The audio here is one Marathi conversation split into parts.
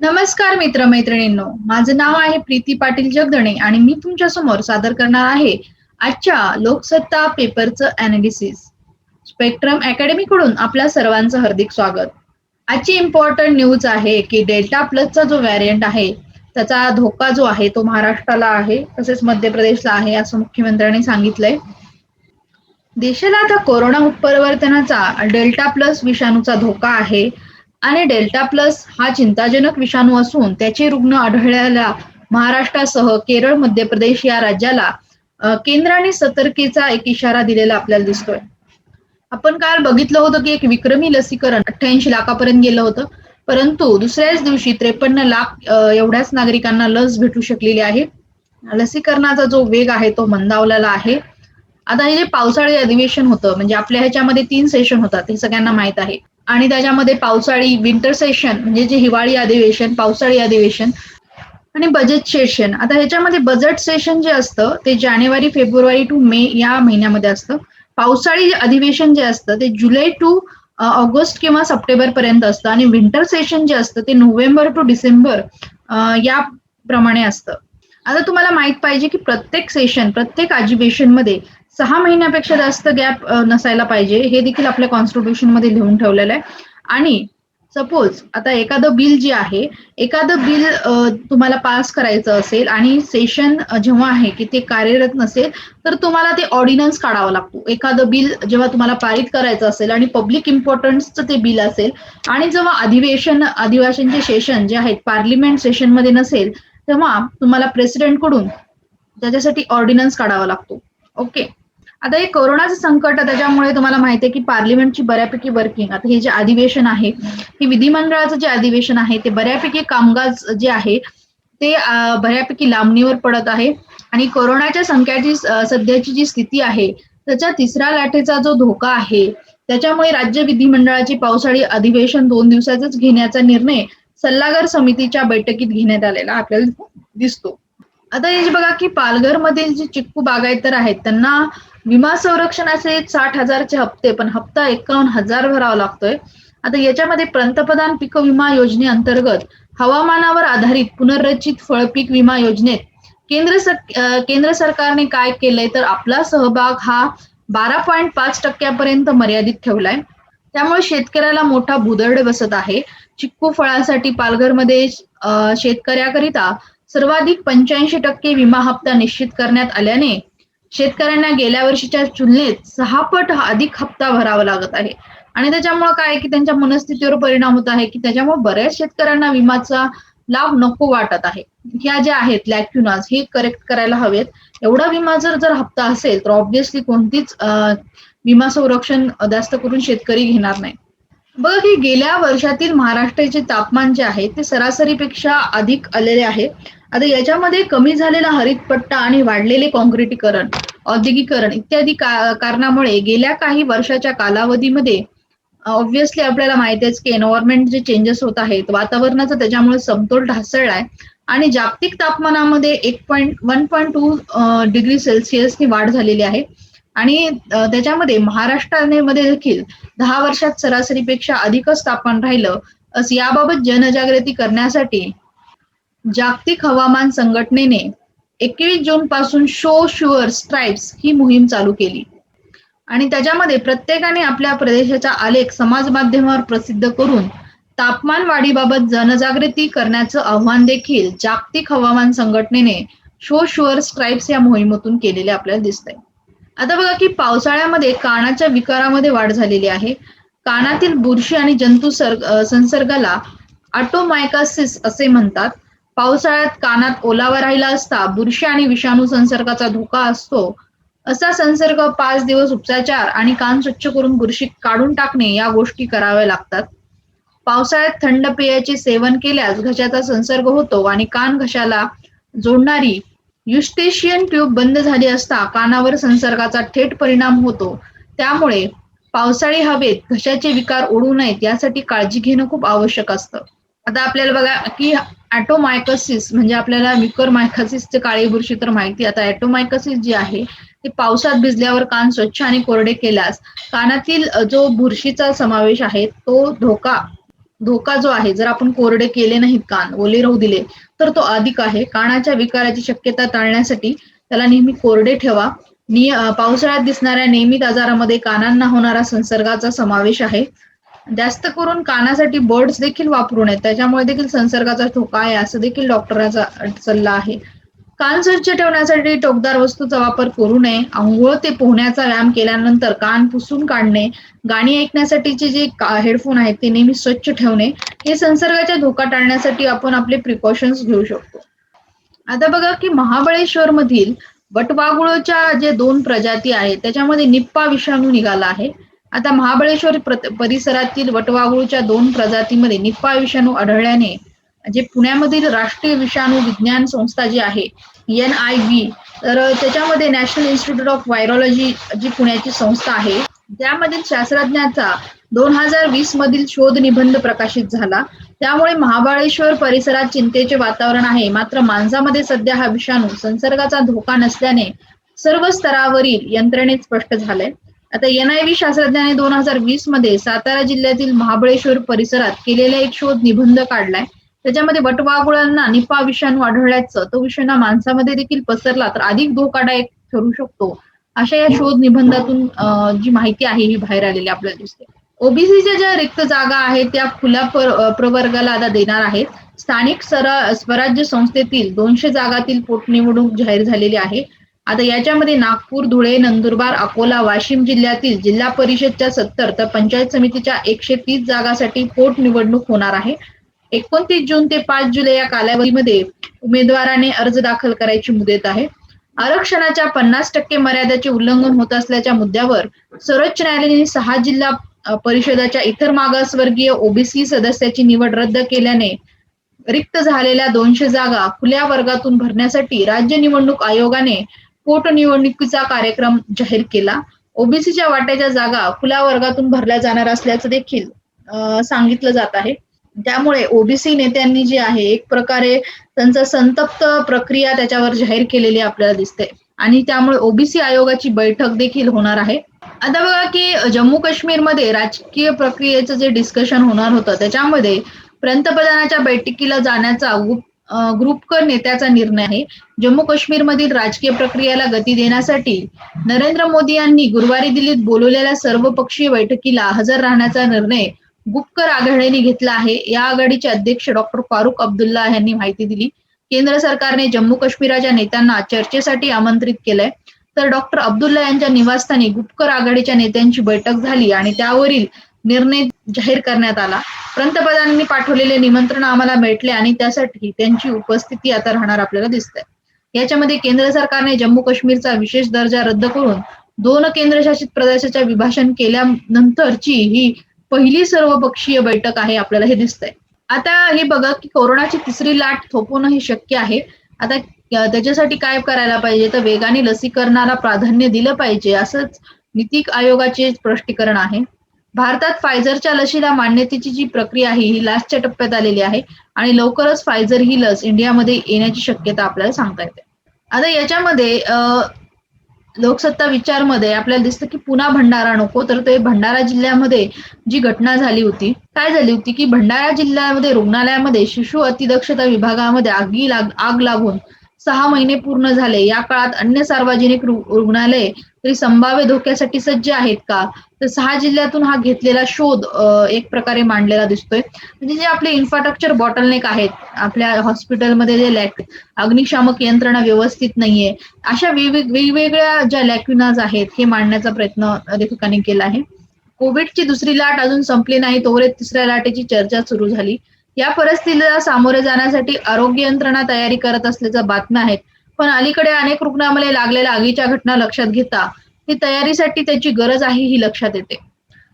नमस्कार मित्रमैत्रिणींनो. माझं नाव आहे प्रीती पाटील जगदणे आणि मी तुमच्यासमोर सादर करणार आहे आजच्या लोकसत्ता पेपरचं अनालिसिस स्पेक्ट्रम अकॅडमी कडून आपल्या सर्वांचं हार्दिक स्वागत. आजची इम्पॉर्टंट न्यूज आहे की डेल्टा प्लसचा जो व्हॅरियंट आहे त्याचा धोका जो आहे तो महाराष्ट्राला आहे तसेच मध्य प्रदेशला आहे असं मुख्यमंत्र्यांनी सांगितलंय. देशाला आता कोरोना उत्परिवर्तनाचा डेल्टा प्लस विषाणूचा धोका आहे आणि डेल्टा प्लस हा चिंताजनक विषाणू असून त्याचे रुग्ण आढळल्याला महाराष्ट्रासह केरळ मध्य प्रदेश या राज्याला केंद्राने सतर्कतेचा एक इशारा दिलेला आपल्याला दिसतोय. आपण काल बघितलं होतं की एक विक्रमी लसीकरण अठ्ठ्याऐंशी लाखापर्यंत गेलं होतं. परंतु दुसऱ्याच दिवशी त्रेपन्न लाख एवढ्याच नागरिकांना लस भेटू शकलेली आहे. लसीकरणाचा जो वेग आहे तो मंदावलेला आहे. आता हे जे पावसाळी अधिवेशन होतं म्हणजे आपल्या ह्याच्यामध्ये तीन सेशन होतात हे सगळ्यांना माहीत आहे. आणि त्याच्यामध्ये पावसाळी विंटर सेशन म्हणजे जे हिवाळी अधिवेशन पावसाळी अधिवेशन आणि बजेट सेशन आता ह्याच्यामध्ये बजेट सेशन जे असतं ते जानेवारी फेब्रुवारी टू मे या महिन्यामध्ये असतं. पावसाळी अधिवेशन जे असतं ते जुलै टू ऑगस्ट किंवा सप्टेंबर पर्यंत असतं. आणि विंटर सेशन जे असतं ते नोव्हेंबर टू डिसेंबर या प्रमाणे असतं. आता तुम्हाला माहीत पाहिजे की प्रत्येक सेशन प्रत्येक अधिवेशनमध्ये सहा महिन्यापेक्षा जास्त गॅप नसायला पाहिजे. हे देखील आपल्या कॉन्स्टिट्यूशनमध्ये लिहून ठेवलेलं आहे. आणि सपोज आता एखादं बिल जे आहे एखादं बिल तुम्हाला पास करायचं असेल आणि सेशन जेव्हा आहे की ते कार्यरत नसेल तर तुम्हाला ते ऑर्डिनन्स काढावा लागतो. एखादं बिल जेव्हा तुम्हाला पारित करायचं असेल आणि पब्लिक इम्पॉर्टन्सचं ते बिल असेल आणि जेव्हा अधिवेशन अधिवेशनचे सेशन जे आहेत पार्लिमेंट सेशनमध्ये नसेल तेव्हा तुम्हाला प्रेसिडेंटकडून त्याच्यासाठी ऑर्डिनन्स काढावा लागतो. ओके आता हे कोरोनाचं संकट त्याच्यामुळे तुम्हाला माहिती आहे की पार्लिमेंटची बऱ्यापैकी वर्किंग आता हे जे अधिवेशन आहे हे विधिमंडळाचं जे अधिवेशन आहे ते बऱ्यापैकी कामकाज जे आहे ते बऱ्यापैकी लांबणीवर पडत आहे. आणि कोरोनाच्या संख्याची सध्याची जी स्थिती आहे त्याच्या तिसऱ्या लाटेचा जो धोका आहे त्याच्यामुळे राज्य विधिमंडळाची पावसाळी अधिवेशन दोन दिवसाचंच घेण्याचा निर्णय सल्लागार समितीच्या बैठकीत घेण्यात आलेला आपल्याला दिसतो. आता हे बघा की पालघर मधील जे चिक्कू बागायतर आहेत त्यांना विमा संरक्षणाचे साठ हजारचे हप्ते पण हप्ता एकावन्न हजार भरावा लागतोय. आता याच्यामध्ये पंतप्रधान पीक विमा योजनेअंतर्गत हवामानावर आधारित पुनर्रचित फळपीक विमा योजनेत केंद्र सर केंद्र सरकारने काय केलंय तर आपला सहभाग हा बारा पॉईंट पाच टक्क्यापर्यंत मर्यादित ठेवलाय. त्यामुळे शेतकऱ्याला मोठा भुदर्ड बसत आहे. चिक्कू फळासाठी पालघरमध्ये शेतकऱ्याकरिता सर्वाधिक पंच्याऐंशी टक्के विमा हप्ता निश्चित करण्यात आल्याने शेतकऱ्यांना गेल्या वर्षीच्या तुलनेत सहा पट अधिक हप्ता भरावा लागत आहे. आणि त्याच्यामुळे काय की त्यांच्या मनस्थितीवर परिणाम होत आहे की त्याच्यामुळे बऱ्याच शेतकऱ्यांना विमाचा लाभ नको वाटत आहे. ह्या ज्या आहेत लॅक्युनाज हे करेक्ट करायला हवेत. एवढा विमा जर जर हप्ता असेल तर ऑब्व्हियसली कोणतीच विमा संरक्षण जास्त करून शेतकरी घेणार नाही. बघा की गेल्या वर्षातील महाराष्ट्राचे तापमान जे आहे ते सरासरीपेक्षा अधिक आलेले आहे. आता याच्यामध्ये कमी झालेला हरितपट्टा आणि वाढलेले काँक्रिटीकरण औद्योगिकरण इत्यादी कारणामुळे गेल्या काही वर्षाच्या कालावधीमध्ये ऑब्व्हियसली आपल्याला माहिती आहे की एन्व्हायरमेंट जे चेंजेस होत आहेत वातावरणाचा त्याच्यामुळे समतोल ढासळलाय आणि जागतिक तापमानामध्ये एक point one point two degree सेल्सिअसनी वाढ झालेली आहे. आणि त्याच्यामध्ये महाराष्ट्रामध्ये देखील दहा वर्षात सरासरीपेक्षा अधिकच तापमान राहिलं. असं याबाबत जनजागृती करण्यासाठी जागतिक हवामान संघटनेने एकवीस जून पासून शो शुअर स्ट्राईप्स ही मोहीम चालू केली. आणि त्याच्यामध्ये प्रत्येकाने आपल्या प्रदेशाचा आलेख समाज माध्यमावर प्रसिद्ध करून तापमान वाढीबाबत जनजागृती करण्याचं आव्हान देखील जागतिक हवामान संघटनेने शो शुअर स्ट्राईप्स या मोहिमेतून केलेले आपल्याला दिसत आहे आता बघा की पावसाळ्यामध्ये कानाच्या विकारामध्ये वाढ झालेली आहे. कानातील बुरशी आणि जंतू संसर्गाला ऑटोमायकासिस असे म्हणतात. पावसाळ्यात कानात ओलावा राहिला असता बुरशी आणि विषाणू संसर्गाचा धोका असतो. असा संसर्ग पाच दिवस उपचार आणि कान स्वच्छ करून बुरशी काढून टाकणे या गोष्टी कराव्या लागतात. पावसाळ्यात थंड पेयाचे सेवन केल्यास घशाचा संसर्ग होतो आणि कान घशाला जोडणारी युस्टेशियन ट्यूब बंद झाली असता कानावर संसर्गाचा थेट परिणाम होतो. त्यामुळे पावसाळी हवेत घशाचे विकार ओढू नयेत यासाठी काळजी घेणं खूप आवश्यक असतं. आता आपल्याला बघा की ऍटोमायकसिस म्हणजे आपल्याला मिकर मायकसिसचे काळी बुरशी तर माहिती आता ऍटोमायकसिस जी आहे ते पावसात भिजल्यावर कान स्वच्छ आणि कोरडे केल्यास कानातील जो बुरशीचा समावेश आहे तो धोका धोका जो आहे जर आपण कोरडे केले नाहीत कान ओले राहू दिले तर तो अधिक आहे. कानाच्या विकाराची शक्यता टाळण्यासाठी त्याला नेहमी कोरडे ठेवा. नि पावसाळ्यात दिसणाऱ्या नियमित आजारामध्ये कानांना होणारा संसर्गाचा समावेश आहे. जास्त करून कानासाठी बर्ड्स देखील वापरू नयेत त्याच्यामुळे देखील संसर्गाचा धोका आहे असं देखील डॉक्टरांचा सल्ला आहे. कान स्वच्छ ठेवण्यासाठी टोकदार वस्तूचा वापर करू नये. आंघोळ ते पोहण्याचा व्यायाम केल्यानंतर कान पुसून काढणे गाणी ऐकण्यासाठीचे जे हेडफोन आहेत ते नेहमी स्वच्छ ठेवणे हे संसर्गाचा धोका टाळण्यासाठी आपण आपले प्रिकॉशन्स घेऊ शकतो. आता बघा की महाबळेश्वर मधील वटवागुळच्या जे दोन प्रजाती आहेत त्याच्यामध्ये निप्पा विषाणू निघाला आहे. आता महाबळेश्वर परिसरातील वटवाघुळच्या दोन प्रजातीमध्ये निप्पा विषाणू आढळल्याने जे पुण्यामधील राष्ट्रीय विषाणू विज्ञान संस्था जी आहे एन आय व्ही तर त्याच्यामध्ये नॅशनल इन्स्टिट्यूट ऑफ व्हायरॉलॉजी जी पुण्याची संस्था आहे त्यामधील शास्त्रज्ञाचा दोन हजार वीस मधील शोध निबंध प्रकाशित झाला. त्यामुळे महाबळेश्वर परिसरात चिंतेचे वातावरण आहे. मात्र माणसामध्ये सध्या हा विषाणू संसर्गाचा धोका नसल्याने सर्व स्तरावरील यंत्रणेत स्पष्ट झालंय. आता एन आय व्ही शास्त्रज्ञाने दोन हजार वीसमध्ये सातारा जिल्ह्यातील महाबळेश्वर परिसरात केलेला एक शोध निबंध काढलाय. त्याच्यामध्ये वटवाघुळांना निपा विषाणू आढळल्याचं तो विषाणू माणसामध्ये देखील पसरला तर अधिक धोकादायक ठरू शकतो. अशा या शोध निबंधातून जी माहिती आहे ही बाहेर आलेली आपल्याला दिसते. ओबीसीच्या ज्या रिक्त जागा आहेत त्या खुल्या प्रवर्गाला आता देणार आहेत. स्थानिक स्वराज्य संस्थेतील दोनशे जागातील पोटनिवडणूक जाहीर झालेली आहे. आता याच्यामध्ये नागपूर धुळे नंदुरबार अकोला वाशिम जिल्ह्यातील जिल्हा परिषदच्या सत्तर तर पंचायत समितीच्या एकशे तीस जागासाठी पोटनिवडणूक होणार आहे. एकोणतीस जून ते पाच जुलै या कालावधीमध्ये उमेदवाराने अर्ज दाखल करायची मुदत आहे. आरक्षणाच्या पन्नास टक्के मर्यादेचे उल्लंघन होत असल्याच्या मुद्द्यावर सर्वोच्च न्यायालयाने सहा जिल्हा परिषदाच्या इतर मागासवर्गीय ओबीसी सदस्याची निवड रद्द केल्याने रिक्त झालेल्या दोनशे जागा खुल्या वर्गातून भरण्यासाठी राज्य निवडणूक आयोगाने पोटनिवडणुकीचा कार्यक्रम जाहीर केला. ओबीसीच्या वाट्याच्या जागा खुल्या वर्गातून भरल्या जाणार असल्याचं देखील सांगितलं जात आहे. त्यामुळे ओबीसी नेत्यांनी जे आहे एक प्रकारे त्यांचा संतप्त प्रक्रिया त्याच्यावर जाहीर केलेली आपल्याला दिसते. आणि त्यामुळे ओबीसी आयोगाची बैठक देखील होणार आहे. आता बघा की जम्मू काश्मीरमध्ये राजकीय प्रक्रियेचं जे डिस्कशन होणार होतं त्याच्यामध्ये पंतप्रधानाच्या बैठकीला जाण्याचा ग्रुपकर नेत्याचा निर्णय आहे. जम्मू काश्मीरमधील राजकीय प्रक्रियेला गती देण्यासाठी नरेंद्र मोदी यांनी गुरुवारी दिल्लीत बोलवलेल्या सर्वपक्षीय बैठकीला हजर राहण्याचा निर्णय गुपकर आघाडीने घेतला आहे. या आघाडीचे अध्यक्ष डॉक्टर फारुख अब्दुल्ला यांनी माहिती दिली. केंद्र सरकारने जम्मू काश्मीरच्या नेत्यांना चर्चेसाठी आमंत्रित केलंय. तर डॉक्टर अब्दुल्ला यांच्या निवासस्थानी गुपकर आघाडीच्या नेत्यांची बैठक झाली आणि त्यावरील निर्णय जाहीर करण्यात आला. पंतप्रधानांनी पाठवलेले निमंत्रण आम्हाला भेटले आणि त्यासाठी त्यांची उपस्थिती आता राहणार आपल्याला दिसत आहे याच्यामध्ये केंद्र सरकारने जम्मू काश्मीरचा विशेष दर्जा रद्द करून दोन केंद्रशासित प्रदेशाच्या विभाषण केल्यानंतरची ही पहिली सर्वपक्षीय बैठक आहे आपल्याला हे दिसतंय. आता हे बघा की कोरोनाची तिसरी लाट थोपवणं हे शक्य आहे. आता त्याच्यासाठी काय करायला पाहिजे? तर वेगाने लसीकरणाला प्राधान्य दिलं पाहिजे असंच नीती आयोगाचे स्पष्टीकरण आहे. भारतात फायझरच्या लशीला मान्यतेची जी प्रक्रिया आहे ही लास्टच्या टप्प्यात आलेली आहे आणि लवकरच फायझर ही लस इंडियामध्ये येण्याची शक्यता आपल्याला सांगता येते. आता याच्यामध्ये लोकसत्ता विचारमध्ये आपल्याला दिसतं की पुन्हा भंडारा नको तर ते भंडारा जिल्ह्यामध्ये जी घटना झाली होती काय झाली होती की भंडारा जिल्ह्यामध्ये रुग्णालयामध्ये शिशु अतिदक्षता विभागामध्ये आगी लाग आग लागून सहा महिने पूर्ण झाले. या काळात अन्य सार्वजनिक रुग्णालय तरी संभाव्य धोक्यासाठी सज्ज आहेत का? तर सहा जिल्ह्यातून हा घेतलेला शोध एक प्रकारे मांडलेला दिसतोय. म्हणजे जे आपले इन्फ्रास्ट्रक्चर बॉटलनेक आहेत आपल्या हॉस्पिटलमध्ये जे लॅक अग्निशामक यंत्रणा व्यवस्थित नाहीये अशा वेगवेगळ्या ज्या लॅक्युनाज आहेत हे मांडण्याचा प्रयत्न लेखकांनी केला आहे. कोविडची दुसरी लाट अजून संपली नाही तोवरे तिसऱ्या लाटेची चर्चा सुरू झाली. या परिस्थितीला सामोरे जाण्यासाठी आरोग्य यंत्रणा तयारी करत असल्याच्या बातम्या आहेत. पण अलीकडे अनेक रुग्णामध्ये लागलेल्या आगीच्या घटना लक्षात घेता ही तयारीसाठी त्याची गरज आहे ही लक्षात येते.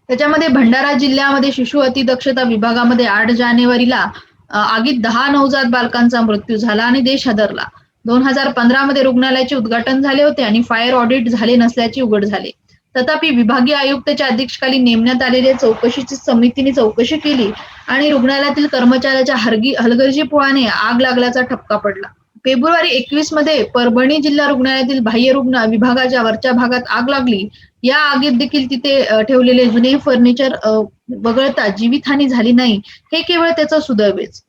त्याच्यामध्ये भंडारा जिल्ह्यामध्ये शिशु अतिदक्षता विभागामध्ये आठ जानेवारीला आगीत दहा नवजात बालकांचा मृत्यू झाला आणि देश हादरला. दोन हजार पंधरा मध्ये रुग्णालयाचे उद्घाटन झाले होते आणि फायर ऑडिट झाले नसल्याचे उघड झाले. तथापि विभागीय आयुक्ताच्या अध्यक्षकाली नेमण्यात आलेल्या चौकशीची समितीने चौकशी केली आणि रुग्णालयातील कर्मचाऱ्याच्या हरगी हलगर्जीपुळाने आग लागल्याचा ठपका पडला. फेब्रुवारी एकवीसमध्ये परभणी जिल्हा रुग्णालयातील बाह्य रुग्ण विभागाच्या वरच्या भागात आग लागली. या आगीत देखील तिथे ठेवलेले जुने फर्निचर वगळता जीवितहानी झाली नाही. हे केवळ त्याचं सुदैवच.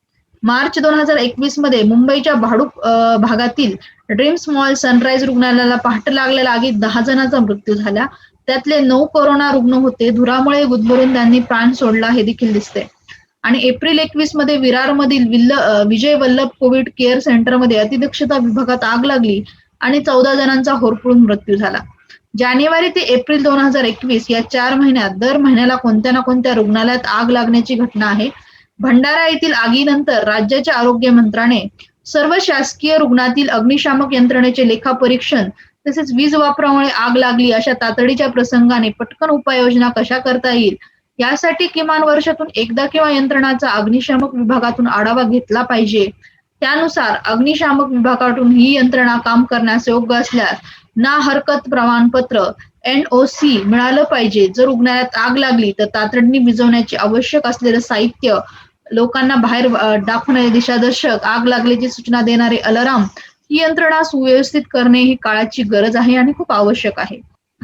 मार्च दोन हजार एकवीसमध्ये मुंबईच्या भाडूप भागातील ड्रीम्स मॉल सनराईज रुग्णालयाला पहाट लागलेल्या आगीत दहा जणांचा मृत्यू झाला. त्यातले नऊ कोरोना रुग्ण होते. धुरामुळे गुदमरून त्यांनी प्राण सोडला हे देखील दिसते. आणि एप्रिल एकवीसमध्ये विरारमधील विल्ल विजय वल्लभ कोविड केअर सेंटरमध्ये अतिदक्षता विभागात आग लागली आणि चौदा जणांचा होरपळून मृत्यू झाला. जानेवारी ते एप्रिल दोन हजार एकवीस या चार महिन्यात दर महिन्याला कोणत्या ना कोणत्या रुग्णालयात आग लागण्याची घटना आहे भंडारा येथील आगीनंतर राज्याच्या आरोग्य मंत्र्याने सर्व शासकीय रुग्णातील अग्निशामक यंत्रणेचे लेखापरीक्षण तसेच वीज वापरामुळे आग लागली अशा तातडीच्या प्रसंगाने पटकन उपाययोजना कशा करता येईल? यासाठी किमान वर्षातून एकदा किंवा यंत्रणाचा अग्निशामक विभागातून आढावा घेतला पाहिजे. त्यानुसार अग्निशामक विभागातून ही यंत्रणा काम करण्यास योग्य असल्यास ना हरकत प्रमाणपत्र एनओसी मिळालं पाहिजे. जर रुग्णालयात आग लागली तर तातडीने विजवण्याचे आवश्यक असलेलं साहित्य लोकांना बाहेर दाखवणारे दिशादर्शक आग लागल्याची सूचना देणारे अलाराम ही यंत्रणा सुव्यवस्थित करणे ही काळाची गरज आहे आणि खूप आवश्यक आहे.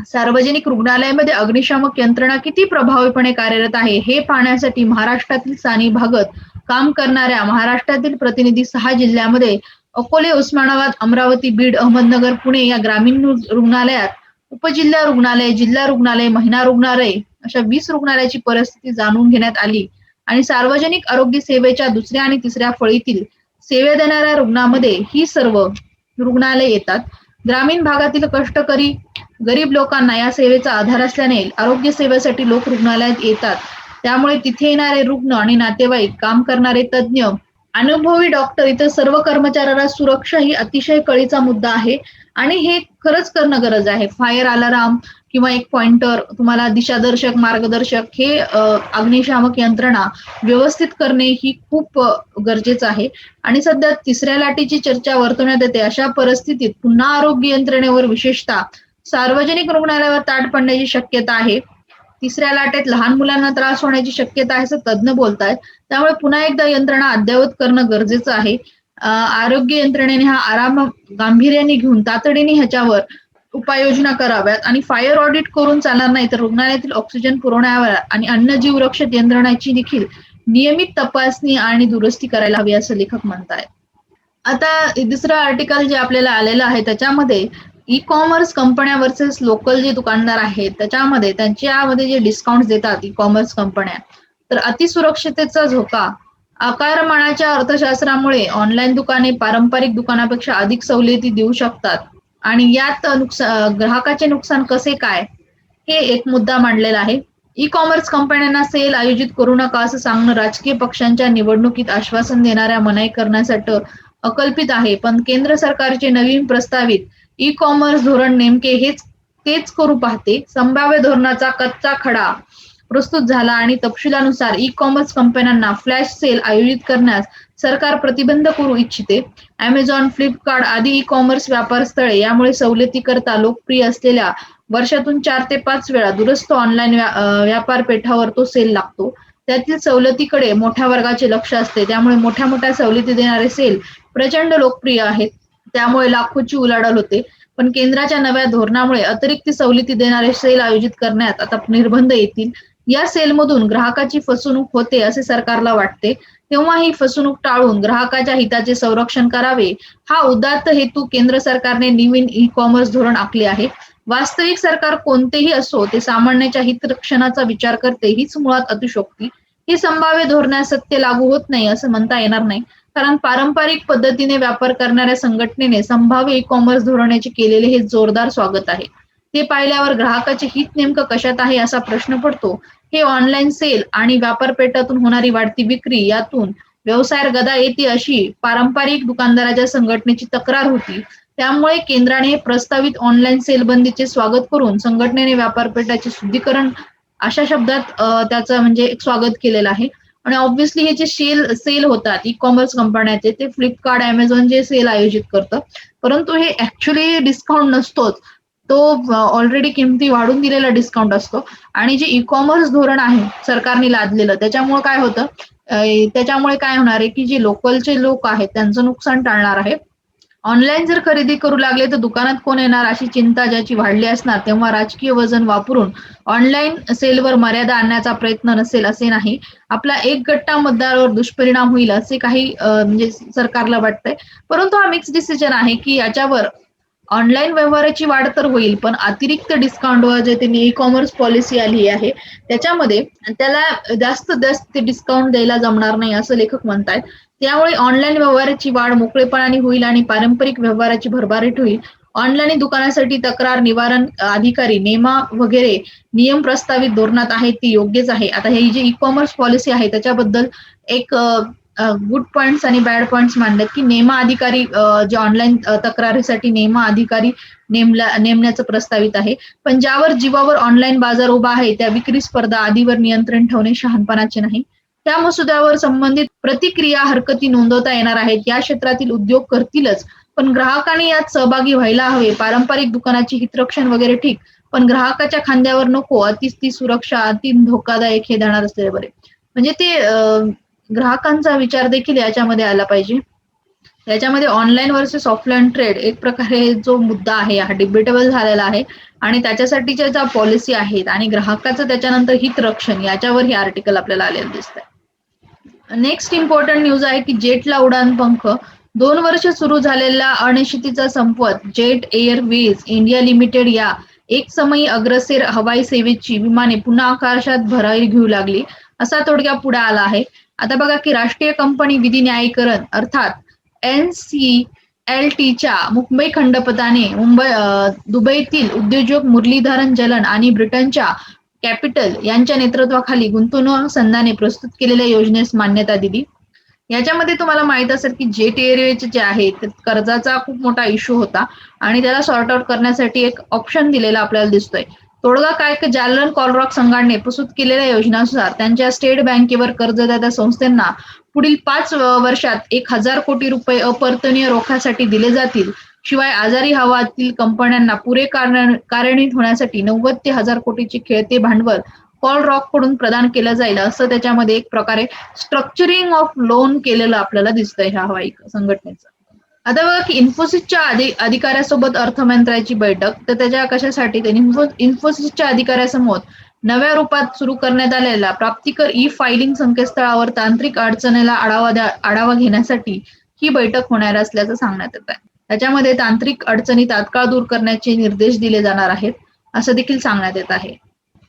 सार्वजनिक रुग्णालयामध्ये अग्निशामक यंत्रणा किती प्रभावीपणे कार्यरत आहे हे पाहण्यासाठी महाराष्ट्रातील सानी भागात काम करणाऱ्या महाराष्ट्रातील प्रतिनिधी सहा जिल्ह्यामध्ये अकोले उस्मानाबाद अमरावती बीड अहमदनगर पुणे या ग्रामीण रुग्णालयात उपजिल्हा रुग्णालय जिल्हा रुग्णालय महिना रुग्णालय अशा वीस रुग्णालयाची परिस्थिती जाणून घेण्यात आली आणि सार्वजनिक आरोग्य सेवेच्या दुसऱ्या आणि तिसऱ्या फळीतील सेवा देणाऱ्या रुग्णामध्ये ही सर्व रुग्णालय येतात. ग्रामीण भागातील कष्टकरी गरीब लोकांना या सेवेचा आधार असल्याने आरोग्य सेवेसाठी लोक रुग्णालयात येतात. त्यामुळे तिथे येणारे रुग्ण आणि नातेवाईक काम करणारे तज्ज्ञ अनुभवी डॉक्टर इतर सर्व कर्मचाऱ्यांना सुरक्षा ही अतिशय कळीचा मुद्दा आहे. आणि हे खरंच करणं गरज आहे. फायर अलाराम किंवा एक पॉइंटर तुम्हाला दिशादर्शक मार्गदर्शक हे अग्निशामक यंत्रणा व्यवस्थित करणे ही खूप गरजेचं आहे. आणि सध्या तिसऱ्या लाटेची चर्चा वर्तवण्यात येते. अशा परिस्थितीत पुन्हा आरोग्य यंत्रणेवर विशेषतः सार्वजनिक रुग्णालयावर ताट पडण्याची शक्यता आहे. तिसऱ्या लाटेत लहान मुलांना त्रास होण्याची शक्यता आहे असं तज्ज्ञ बोलतायत. त्यामुळे पुन्हा एकदा यंत्रणा अद्ययावत करणं गरजेचं आहे. आरोग्य यंत्रणेने हा आराम गांभीर्याने घेऊन तातडीने ह्याच्यावर उपाययोजना कराव्यात आणि फायर ऑडिट करून चालणार नाही तर रुग्णालयातील ऑक्सिजन पुरवण्यावर आणि अन्न जीवरक्षक यंत्रणाची देखील नियमित तपासणी आणि दुरुस्ती करायला हवी असं लेखक म्हणतायत. आता दुसरं आर्टिकल जे आपल्याला आलेलं आहे त्याच्यामध्ये ई कॉमर्स कंपन्या वर्सेस लोकल जे दुकानदार आहेत त्याच्यामध्ये त्यांच्यामध्ये जे डिस्काउंट देतात ई कॉमर्स कंपन्या तर अतिसुरक्षितेचा झोका आकारमानाच्या अर्थशास्त्रामुळे ऑनलाईन दुकाने पारंपरिक दुकानापेक्षा अधिक सवलती देऊ शकतात. आणि यात नुकसान ग्राहकाचे नुकसान कसे काय? हे एक मुद्दा मांडलेला आहे. ई कॉमर्स कंपन्यांना सेल आयोजित करू नका असं सांगणं राजकीय पक्षांच्या निवडणुकीत आश्वासन देणाऱ्या मनाई करण्यासाठी अकल्पित आहे. पण केंद्र सरकारचे नवीन प्रस्तावित ई कॉमर्स धोरण नेमके हेच तेच करू पाहते. संभाव्य धोरणाचा कच्चा खडा प्रस्तुत झाला आणि तपशिलानुसार ई कॉमर्स कंपन्यांना फ्लॅश सेल आयोजित करण्यास सरकार प्रतिबंध करू इच्छिते. अमेझॉन फ्लिपकार्ट आदी ई कॉमर्स व्यापार स्थळे यामुळे सवलती करता लोकप्रिय असलेल्या वर्षातून चार ते पाच वेळा दुरुस्त ऑनलाईन व्यापार पेठावर तो सेल लागतो. त्यातील सवलतीकडे मोठ्या वर्गाचे लक्ष असते. त्यामुळे मोठ्या मोठ्या सवलती देणारे सेल प्रचंड लोकप्रिय आहेत. त्यामुळे लाखोची उलाढाल होते. पण केंद्राच्या नव्या धोरणामुळे अतिरिक्त सवलती देणारे सेल आयोजित करण्यात आता निर्बंध येतील. या सेलमधून ग्राहकाची फसवणूक होते असे सरकारला वाटते. तेव्हा ही फसवणूक टाळून ग्राहकाच्या हिताचे संरक्षण करावे हा उदात्त हेतू केंद्र सरकारने नवीन ई कॉमर्स धोरण आखले आहे. वास्तविक सरकार कोणतेही असो ते सामान्याच्या हितरक्षणाचा विचार करते हीच मुळात अतिशोक्ती ही संभाव्य धोरणात सत्य लागू होत नाही असं म्हणता येणार नाही. कारण पारंपरिक पद्धतीने व्यापार करणाऱ्या संघटनेने संभाव्य ई कॉमर्स धोरणाचे केलेले हे जोरदार स्वागत आहे. ते पाहिल्यावर ग्राहकाचे हित नेमकं कशात आहे असा प्रश्न पडतो. हे ऑनलाईन सेल आणि व्यापारपेठातून होणारी वाढती विक्री यातून व्यवसायात गदा येते अशी पारंपरिक दुकानदाराच्या संघटनेची तक्रार होती. त्यामुळे केंद्राने प्रस्तावित ऑनलाईन सेल बंदीचे स्वागत करून संघटनेने व्यापारपेठाचे शुद्धीकरण अशा शब्दात त्याचं म्हणजे एक स्वागत केलेलं आहे. आणि ऑब्व्हियसली हे जे सेल सेल होतात ई कॉमर्स कंपन्याचे ते फ्लिपकार्ट अमेझॉन जे सेल आयोजित करतं. परंतु हे ऍक्च्युली डिस्काउंट नसतोच. तो ऑलरेडी किमती वाढून दिलेला डिस्काउंट असतो. आणि जे ई कॉमर्स धोरण आहे सरकारने लादलेलं त्याच्यामुळे काय होतं? त्याच्यामुळे काय होणार आहे की जे लोकलचे लोक आहेत त्यांचं नुकसान टाळणार आहे. ऑनलाईन जर खरेदी करू लागले तर दुकानात कोण येणार? अशी चिंता ज्याची वाढली असणार तेव्हा राजकीय वजन वापरून ऑनलाईन सेलवर मर्यादा आणण्याचा प्रयत्न नसेल असे नाही. आपला एक गट्टा मतदारावर दुष्परिणाम होईल असे काही म्हणजे सरकारला वाटतंय. परंतु हा मिक्स डिसिजन आहे की याच्यावर ऑनलाईन व्यवहाराची वाढ तर होईल पण अतिरिक्त डिस्काउंट जे त्यांनी ई कॉमर्स पॉलिसी आली आहे त्याच्यामध्ये त्याला जास्त जास्त डिस्काउंट द्यायला जमणार नाही असं लेखक म्हणतायत. त्यामुळे ऑनलाईन व्यवहाराची वाढ मोकळेपणाने होईल आणि पारंपरिक व्यवहाराची भरभराट होईल. ऑनलाईन दुकानासाठी तक्रार निवारण अधिकारी नेमा वगैरे नियम प्रस्तावित धोरणात आहेत ती योग्यच आहे. आता ही जी ई कॉमर्स पॉलिसी आहे त्याच्याबद्दल एक गुड पॉइंट्स आणि बॅड पॉइंट्स मांडलेत की नेमा अधिकारी जे ऑनलाईन तक्रारीसाठी नेमा अधिकारी नेमला नेमण्याचं प्रस्तावित आहे. पण ज्यावर जीवावर ऑनलाईन बाजार उभा आहे त्या विक्री स्पर्धा आदीवर नियंत्रण ठेवणे शहाणपणाचे नाही. त्या मसुद्यावर संबंधित प्रतिक्रिया हरकती नोंदवता येणार आहेत. या क्षेत्रातील उद्योग करतीलच पण ग्राहकांनी यात सहभागी व्हायला हवे. पारंपरिक दुकानाची हितरक्षण वगैरे ठीक पण ग्राहकाच्या खांद्यावर नको. अतिच ती सुरक्षा अति धोकादायक हे देणार असलेले बरे. म्हणजे ते ग्राहकांचा विचार देखील याच्यामध्ये आला पाहिजे. याच्यामध्ये ऑनलाईन वर्सेस ऑफलाईन ट्रेड एक प्रकारे जो मुद्दा आहे हा डिबेटेबल झालेला आहे. आणि त्याच्यासाठीच्या ज्या पॉलिसी आहेत आणि ग्राहकाचं त्याच्यानंतर हित रक्षण याच्यावर हे आर्टिकल आपल्याला आलेलं दिसतंय. नेक्स्ट इम्पॉर्टंट न्यूज आहे की जेटला उडान पंख. दोन वर्ष सुरू झालेला अनिश्चितीचा संपवत जेट एअरवेज इंडिया लिमिटेड या एक समयी अग्रसेर हवाई सेवेची विमाने पुन्हा आकाशात भरारी घेऊ लागली. असा तोडगा पुढे आला आहे. आता बघा की राष्ट्रीय कंपनी विधी न्यायीकरण अर्थात एन सी एल टीच्या मुंबई खंडपथाने मुंबई दुबईतील उद्योजक मुरलीधरन जलन आणि ब्रिटनच्या कॅपिटल यांच्या नेतृत्वाखाली गुंतवणूक संघाने प्रस्तुत केलेल्या योजनेस मान्यता दिली. याच्यामध्ये तुम्हाला माहीत असेल की जेट एअरवेज जे आहे कर्जाचा खूप मोठा इश्यू होता आणि त्याला सॉर्ट आउट करण्यासाठी एक ऑप्शन दिलेला आपल्याला दिसतोय. तोडगा काय की जालन कॉलरॉक संघाने प्रस्तुत केलेल्या योजनानुसार त्यांच्या स्टेट बँकेवर कर्जदाता संस्थांना पुढील पाच वर्षात एक हजार कोटी रुपये अपर्तनीय रोखासाठी दिले जातील. शिवाय आजारी हवातील कंपन्यांना पुरे कार्यान्वित होण्यासाठी नव्वद ते हजार कोटीचे खेळते भांडवल कॉल रॉककडून प्रदान केलं जाईल असं त्याच्यामध्ये एक प्रकारे स्ट्रक्चरिंग ऑफ लोन केलेलं आपल्याला दिसतंय ह्या हवाई संघटनेचं. आता बघा की इन्फोसिसच्या अधिकाऱ्यासोबत अर्थमंत्र्याची बैठक तर त्याच्या कशासाठी? त्यांनी इन्फोसिसच्या अधिकाऱ्यासमोर नव्या रूपात सुरू करण्यात आलेल्या प्राप्तिकर ई फायलिंग संकेतस्थळावर तांत्रिक अडचणीला आढावा आढावा घेण्यासाठी ही बैठक होणार असल्याचं सांगण्यात येत आहे. त्याच्यामध्ये तांत्रिक अडचणी तात्काळ दूर करण्याचे निर्देश दिले जाणार आहेत असं देखील सांगण्यात येत आहे.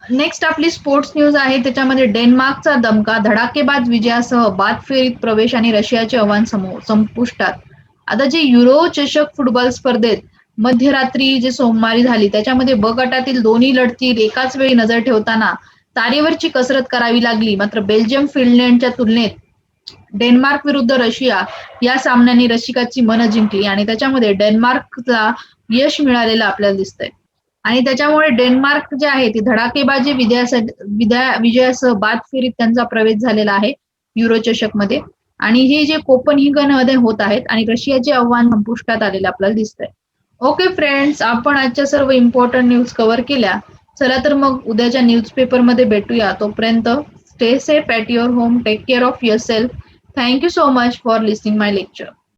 नेक्स्ट आपली स्पोर्ट्स न्यूज आहे त्याच्यामध्ये डेन्मार्कचा दमका धडाकेबाज विजयासह बाद फेरीत प्रवेश आणि रशियाचे आव्हान संपुष्टात. आता जे युरो चषक फुटबॉल स्पर्धेत मध्यरात्री जे सोमवारी झाली त्याच्यामध्ये ब गटातील दोन्ही लढतीत एकाच वेळी नजर ठेवताना तारेवरची कसरत करावी लागली. मात्र बेल्जियम फिनलँडच्या तुलनेत डेन्मार्क विरुद्ध रशिया या सामन्याने रशिकाची मन जिंकली आणि त्याच्यामध्ये डेन्मार्कला यश मिळालेलं आपल्याला दिसतंय. आणि त्याच्यामुळे डेन्मार्क जे आहे ती धडाकेबाजी विजयासाठी विजयासह बाद फेरीत त्यांचा प्रवेश झालेला आहे युरो चषकमध्ये आणि हे जे कोपनमध्ये होत आहेत आणि रशियाचे आव्हान संपुष्टात आलेले आपल्याला दिसतंय. ओके फ्रेंड्स आपण आजच्या सर्व इम्पॉर्टंट न्यूज कव्हर केल्या. चला तर मग उद्याच्या न्यूज पेपरमध्ये भेटूया. तोपर्यंत stay safe at your home take care of yourself thank you so much for listening my lecture